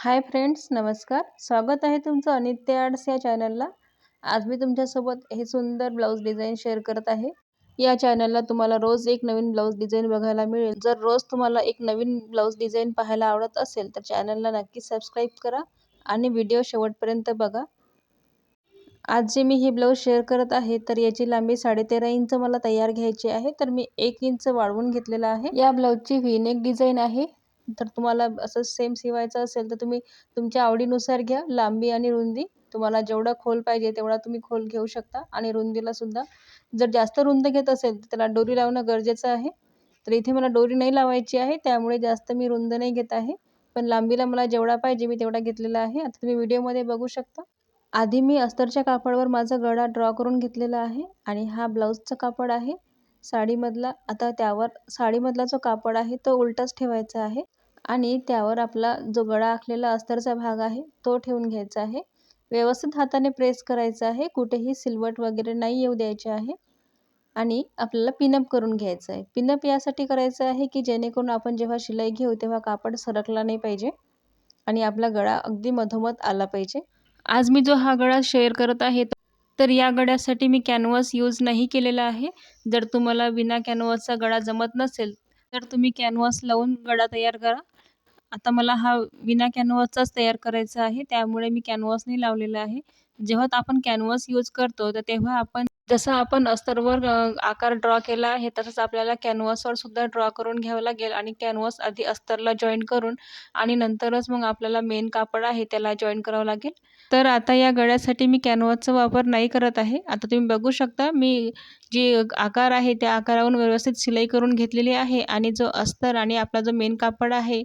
Hi friends नमस्कार. स्वागत आहे तुमचं अनित्य आर्ट्स या चॅनलला. आज मी तुमच्यासोबत हे सुंदर ब्लाऊज डिझाईन शेअर करत आहे. या चॅनलला तुम्हाला रोज एक नवीन ब्लाऊज डिझाईन बघायला मिळेल. जर रोज तुम्हाला एक नवीन ब्लाऊज डिझाईन पाहायला आवडत असेल तर चॅनलला नक्की सबस्क्राईब करा आणि व्हिडिओ शेवटपर्यंत बघा. आज जे मी हे ब्लाऊज शेअर करत आहे तर याची लांबी साडेतेरा इंच मला तयार घ्यायची आहे. तर मी एक इंच वाढवून घेतलेला आहे. या ब्लाऊजची व्हीनेक डिझाईन आहे. तर तुम्हाला असं सेम शिवायचं असेल तर तुम्ही तुमच्या आवडीनुसार घ्या. लांबी आणि रुंदी. तुम्हाला जेवढा खोल पाहिजे तेवढा तुम्ही खोल घेऊ शकता. आणि रुंदीलासुद्धा जर जास्त रुंद घेत असेल तर त्याला डोरी लावणं गरजेचं आहे. तर इथे मला डोरी नाही लावायची आहे त्यामुळे जास्त मी रुंद नाही घेत आहे. पण लांबीला मला जेवढा पाहिजे मी तेवढा घेतलेला आहे. आता तुम्ही व्हिडिओमध्ये बघू शकता. आधी मी अस्तरच्या कापडवर माझा गळा ड्रॉ करून घेतलेला आहे. आणि हा ब्लाऊजचा कापड आहे. साडीमधला आता त्यावर साडीमधला जो कापड आहे तो उलटाच ठेवायचा आहे. आणि त्यावर आपला जो गळा आखलेला अस्तरचा भाग आहे तो ठेवून घ्यायचा आहे. व्यवस्थित हाताने प्रेस करायचं आहे. कुठेही सिलवट वगैरे नाही येऊ द्यायचे आहे. आणि आपल्याला पिनअप करून घ्यायचं आहे. पिनअप यासाठी करायचं आहे की जेणेकरून आपण जेव्हा शिलाई घेऊ तेव्हा कापड सरकला नाही पाहिजे आणि आपला गळा अगदी मधोमध आला पाहिजे. आज मी जो हा गळा शेअर करत आहे तर या गळ्यासाठी मी कॅनव्हास यूज नाही केलेला आहे. जर तुम्हाला विना कॅनव्हासचा गळा जमत नसेल तर तुम्ही कॅनव्हास लावून गळा तयार करा. आता मला हा विना कॅनव्हासचाच तयार करायचा आहे त्यामुळे मी कॅनव्हास लावलेला आहे. जेव्हा आपण कॅनव्हास यूज करतो तर तेव्हा आपण जसं आपण अस्तरवर आकार ड्रॉ केला आहे तसंच आपल्याला कॅनव्हासवर सुद्धा ड्रॉ करून घ्यावं लागेल आणि कॅनव्हास आधी अस्तरला जॉईन करून आणि नंतरच मग आपल्याला मेन कापड आहे त्याला जॉईन करावं लागेल. तर आता या गळ्यासाठी मी कॅनव्हासचा वापर नाही करत आहे. आता तुम्ही बघू शकता मी जे आकार आहे त्या आकारावरून व्यवस्थित शिलाई करून घेतलेली आहे आणि जो अस्तर आणि आपला जो मेन कापड आहे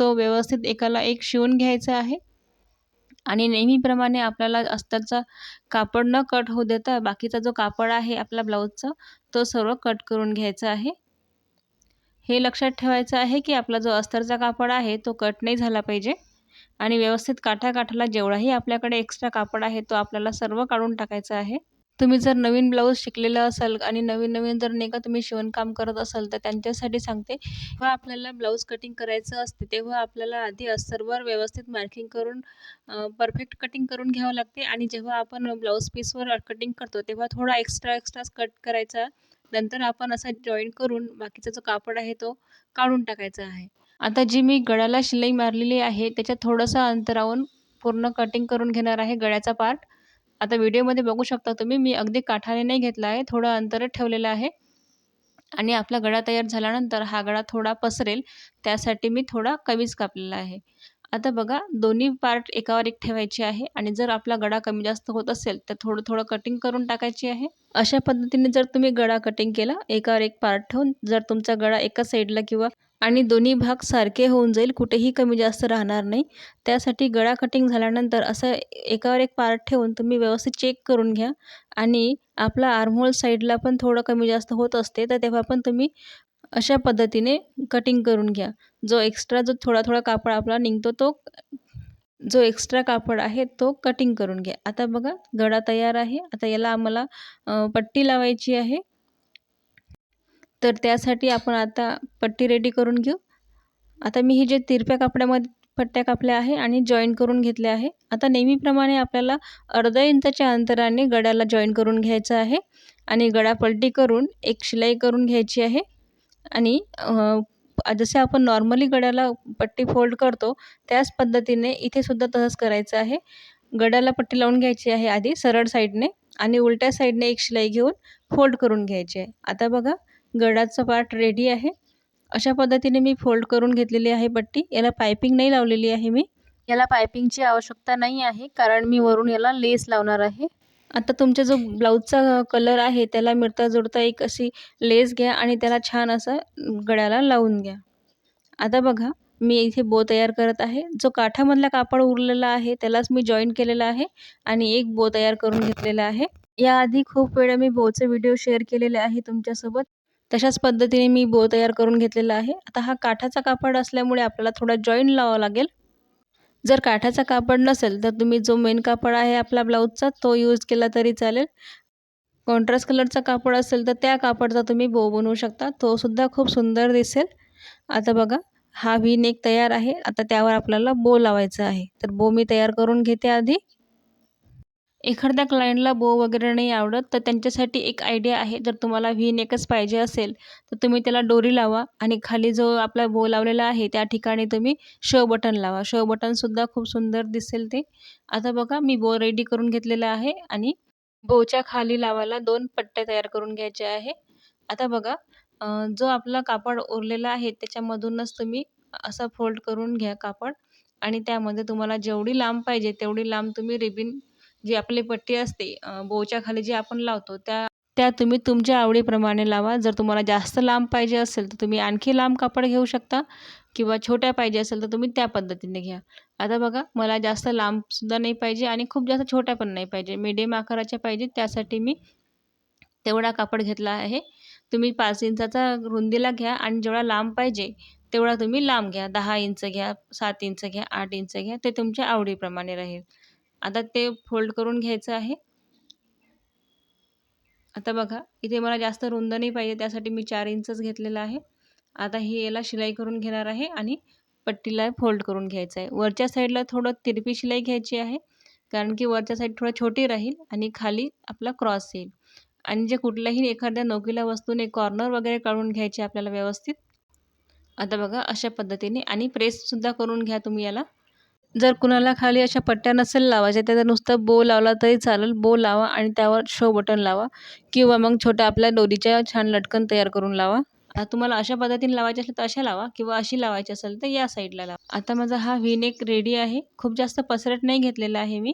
तो व्यवस्थित एकाला एक शिवून घ्यायचा आहे. आणि नेहमीप्रमाणे आपल्याला अस्तरचा कापड न कट होऊ देता बाकीचा जो कापड आहे आपला ब्लाऊजचा तो सर्व कट करून घ्यायचा आहे. हे लक्षात ठेवायचं आहे की आपला जो अस्तरचा कापड आहे तो कट नाही झाला पाहिजे. आणि व्यवस्थित काठाकाठाला जेवढाही आपल्याकडे एक्स्ट्रा कापड आहे तो आपल्याला सर्व काढून टाकायचा आहे. तुम्ही जर नवीन ब्लाऊज शिकलेलं असाल आणि नवीन नवीन जर नाही का तुम्ही शिवणकाम करत असाल तर त्यांच्यासाठी सांगते जेव्हा आपल्याला ब्लाऊज कटिंग करायचं असते तेव्हा आपल्याला आधी अस्तरवर व्यवस्थित मार्किंग करून परफेक्ट कटिंग करून घ्यावं लागते. आणि जेव्हा आपण ब्लाऊज पीसवर कटिंग करतो तेव्हा थोडा एक्स्ट्रा एक्स्ट्राच कट करायचा. नंतर आपण असा जॉईंट करून बाकीचा जो कापड आहे तो काढून टाकायचा आहे. आता जी मी गळ्याला शिलाई मारलेली आहे त्याच्यात थोडंसं अंतरावून पूर्ण कटिंग करून घेणार आहे गळ्याचा पार्ट आता व्हिडिओमध्ये बघू शकता तुम्ही मी अगदी काठाने नाही घेतला आहे थोडं अंतर ठेवलेलं आहे. आणि आपला गळा तयार झाल्यानंतर हा गळा थोडा पसरेल त्यासाठी मी थोडा कमीच कापलेला आहे. आता बघा दोन्ही पार्ट एकावर एक ठेवायचे आहे आणि जर आपला गळा कमी जास्त होत असेल तर थोडं थोडं कटिंग करून टाकायची आहे. अशा पद्धतीने जर तुम्ही गळा कटिंग केला एकावर एक पार्ट ठेवून जर तुमचा गळा एका साईडला किंवा आणि दोन्ही भाग सारखे होऊन जाईल कुठेही कमी जास्त राहणार नाही. त्यासाठी गळा कटिंग झाल्यानंतर असं एकावर एक पार्ट ठेवून तुम्ही व्यवस्थित चेक करून घ्या. आणि आपला आर्महोल साईडला पण थोडं कमी जास्त होत असते तर तेव्हा पण तुम्ही अशा पद्धतीने कटिंग करून घ्या. जो एक्स्ट्रा जो थोडा थोडा कापड आपला निघतो तो जो एक्स्ट्रा कापड आहे तो कटिंग करून घ्या. आता बघा गळा तयार आहे. आता याला आम्हाला पट्टी लावायची आहे. तर त्यासाठी आपण आता पट्टी रेडी करून घेऊ. आता मी ही जे तिरप्या कापडामध्ये पट्ट्या कापल्या आहे आणि जॉईन करून घेतले आहे. आता नेहमीप्रमाणे आपल्याला अर्धा इंचाच्या अंतराने गळ्याला जॉईन करून घ्यायचं आहे आणि गळा पलटी करून एक शिलाई करून घ्यायची आहे. आणि जसे आपण नॉर्मली गळ्याला पट्टी फोल्ड करतो त्याच पद्धतीने इथे सुद्धा तसंच करायचं आहे. गळ्याला पट्टी लावून घ्यायची आहे आधी सरळ साईडने आणि उलट्या साईडने एक शिलाई घेऊन फोल्ड करून घ्यायची आहे. आता बघा गळाचा पार्ट रेडी आहे. अशा पद्धतीने मी फोल्ड करून घेतलेली आहे पट्टी. याला पायपिंग नाही लावलेली आहे मी. याला पायपिंगची आवश्यकता नाही आहे कारण मी वरून याला लेस लावणार आहे. आता तुमचा जो ब्लाऊजचा कलर आहे त्याला मिळता जुळता एक अशी लेस घ्या आणि त्याला छान असं गळ्याला लावून घ्या. आता बघा मी इथे बो तयार करत आहे. जो काठामधला कापड उरलेला आहे त्यालाच मी जॉईन केलेला आहे आणि एक बो तयार करून घेतलेला आहे. याआधी खूप वेळा मी बोचे व्हिडिओ शेअर केलेले आहे तुमच्यासोबत. तशाच पद्धतीने मी बो तयार करून घेतलेला आहे. आता हा काठाचा कापड असल्यामुळे आपल्याला थोडा जॉईंट लावावा लागेल. जर काठाचा कापड नसेल तर तुम्ही जो मेन कापड आहे आपला ब्लाऊजचा तो यूज केला तरी चालेल. कॉन्ट्रास्ट कलरचा कापड असेल तर त्या कापडचा तुम्ही बो बनवू शकता. तो सुद्धा खूप सुंदर दिसेल. आता बघा हा व्ही नेक तयार आहे. आता त्यावर आपल्याला बो लावायचा आहे. तर बो मी तयार करून घेते आधी. एखाद्या क्लायंटला बो वगैरे नाही आवडत तर त्यांच्यासाठी एक आयडिया आहे. जर तुम्हाला व्ही नेकच पाहिजे असेल तर तुम्ही त्याला डोरी लावा आणि खाली जो आपला बो लावलेला आहे त्या ठिकाणी तुम्ही शो बटन लावा. शो बटनसुद्धा खूप सुंदर दिसेल ते. आता बघा मी बो रेडी करून घेतलेला आहे आणि बोच्या खाली लावायला दोन पट्ट्या तयार करून घ्यायचे आहे. आता बघा जो आपला कापड उरलेला आहे त्याच्यामधूनच तुम्ही असा फोल्ड करून घ्या कापड आणि त्यामध्ये तुम्हाला जेवढी लांब पाहिजे तेवढी लांब तुम्ही रिबिन जी आपली पट्टी असते बोच्या खाली जी आपण लावतो त्या त्या तुम्ही तुमच्या आवडीप्रमाणे लावा. जर तुम्हाला जास्त लांब पाहिजे असेल तर तुम्ही आणखी लांब कापड घेऊ शकता किंवा छोट्या पाहिजे असेल तर तुम्ही त्या पद्धतीने घ्या. आता बघा मला जास्त लांबसुद्धा नाही पाहिजे आणि खूप जास्त छोट्या पण नाही पाहिजे. मीडियम आकाराच्या पाहिजे त्यासाठी मी तेवढा कापड घेतला आहे. तुम्ही पाच इंचाचा रुंदीला घ्या आणि जेवढा लांब पाहिजे तेवढा तुम्ही लांब घ्या. दहा इंच घ्या सात इंच घ्या आठ इंच घ्या ते तुमच्या आवडीप्रमाणे राहील. आता ते फोल्ड करून घ्यायचं आहे. आता बघा इथे मला जास्त रुंद नाही पाहिजे त्यासाठी मी चार इंचच घेतलेलं आहे. आता ही याला शिलाई करून घेणार आहे आणि पट्टीला फोल्ड करून घ्यायचं आहे. वरच्या साईडला थोडं तिरपी शिलाई घ्यायची आहे कारण की वरच्या साईड थोडं छोटी राहील आणि खाली आपला क्रॉस येईल. आणि जे कुठल्याही एखाद्या नोकीला वस्तूने कॉर्नर वगैरे काढून घ्यायचे आपल्याला व्यवस्थित. आता बघा अशा पद्धतीने आणि प्रेससुद्धा करून घ्या तुम्ही याला. जर कुणाला खाली अशा पट्ट्या नसेल लावायच्या त्याचा नुसतं बो लावला तरी चालेल. बो लावा आणि त्यावर शो बटन लावा. किंवा मग छोट्या आपल्या दोरीच्या छान लटकन तयार करून लावा. तुम्हाला अशा पद्धतीने लावायचे असेल तर अशा लावा किंवा अशी लावायची असेल तर या साईडला लावा. आता माझा हा व्हीनेक रेडी आहे. खूप जास्त पसरट नाही घेतलेला आहे मी.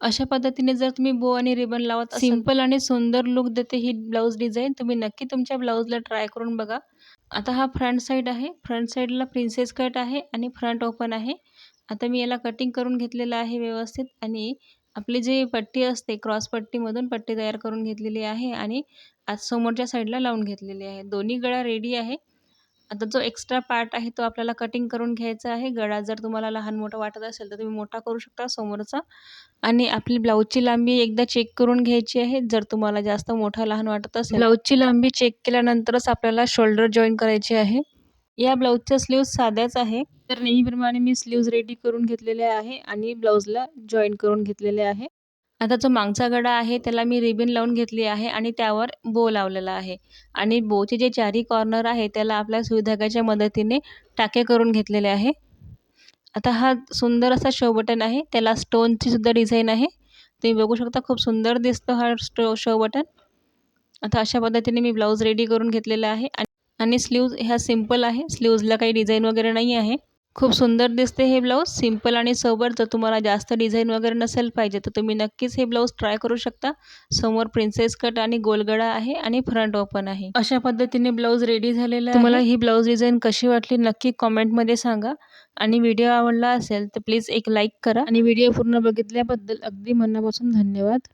अशा पद्धतीने जर तुम्ही बो आणि रिबन लावत सिंपल आणि सुंदर लुक देते ही ब्लाऊज डिझाईन तुम्ही नक्की तुमच्या ब्लाऊजला ट्राय करून बघा. आता हा फ्रंट साईड आहे. फ्रंट साईडला प्रिन्सेस कट आहे आणि फ्रंट ओपन आहे. आता मी याला कटिंग करून घेतलेलं आहे व्यवस्थित आणि आपली जी पट्टी असते क्रॉस पट्टीमधून पट्टी तयार करून घेतलेली आहे आणि आज समोरच्या साईडला लावून घेतलेली आहे. दोन्ही गळा रेडी आहे. आता जो एक्स्ट्रा पार्ट आहे तो आपल्याला कटिंग करून घ्यायचा आहे. गळा जर तुम्हाला लहान मोठा वाटत असेल तर तुम्ही मोठा करू शकता समोरचा. आणि आपली ब्लाऊजची लांबी एकदा चेक करून घ्यायची आहे. जर तुम्हाला जास्त मोठा लहान वाटत असेल. ब्लाऊजची लांबी चेक केल्यानंतरच आपल्याला शोल्डर जॉईन करायची आहे. या ब्लाऊजच्या स्लीव्ज साध्याच आहे. तर नेहमीप्रमाणे मी स्लीव्ज रेडी करून घेतलेले आहे आणि ब्लाऊजला जॉईन करून घेतलेले आहे. आता जो मागचा गडा आहे त्याला मी रिबिन लावून घेतली आहे आणि त्यावर बो लावलेला आहे. आणि बोचे जे चारी कॉर्नर आहे त्याला आपल्या सुईधाग्याच्या मदतीने टाके करून घेतलेले आहे. आता हा सुंदर असा शो बटन आहे. त्याला स्टोनची सुद्धा डिझाईन आहे. तुम्ही बघू शकता खूप सुंदर दिसतो हा स्टो शो बटन आता अशा पद्धतीने मी ब्लाऊज रेडी करून घेतलेला आहे. आणि स्लीव्ज ह्या सिंपल आहे. स्लीव्जला काही डिझाईन वगैरे नाही आहे. खूप सुंदर दिसते हे ब्लाऊज सिंपल आणि सोबर जर तुम्हाला जास्त डिझाईन वगैरे नसेल पाहिजे तर तुम्ही नक्कीच हे ब्लाऊज ट्राय करू शकता. समोर प्रिन्सेस कट आणि गोलगडा आहे आणि फ्रंट ओपन आहे. अशा पद्धतीने ब्लाऊज रेडी झालेला तुम्हाला ही ब्लाऊज डिझाईन कशी वाटली नक्की कॉमेंटमध्ये सांगा. आणि व्हिडिओ आवडला असेल तर प्लीज एक लाईक करा. आणि व्हिडिओ पूर्ण बघितल्याबद्दल अगदी मनापासून धन्यवाद.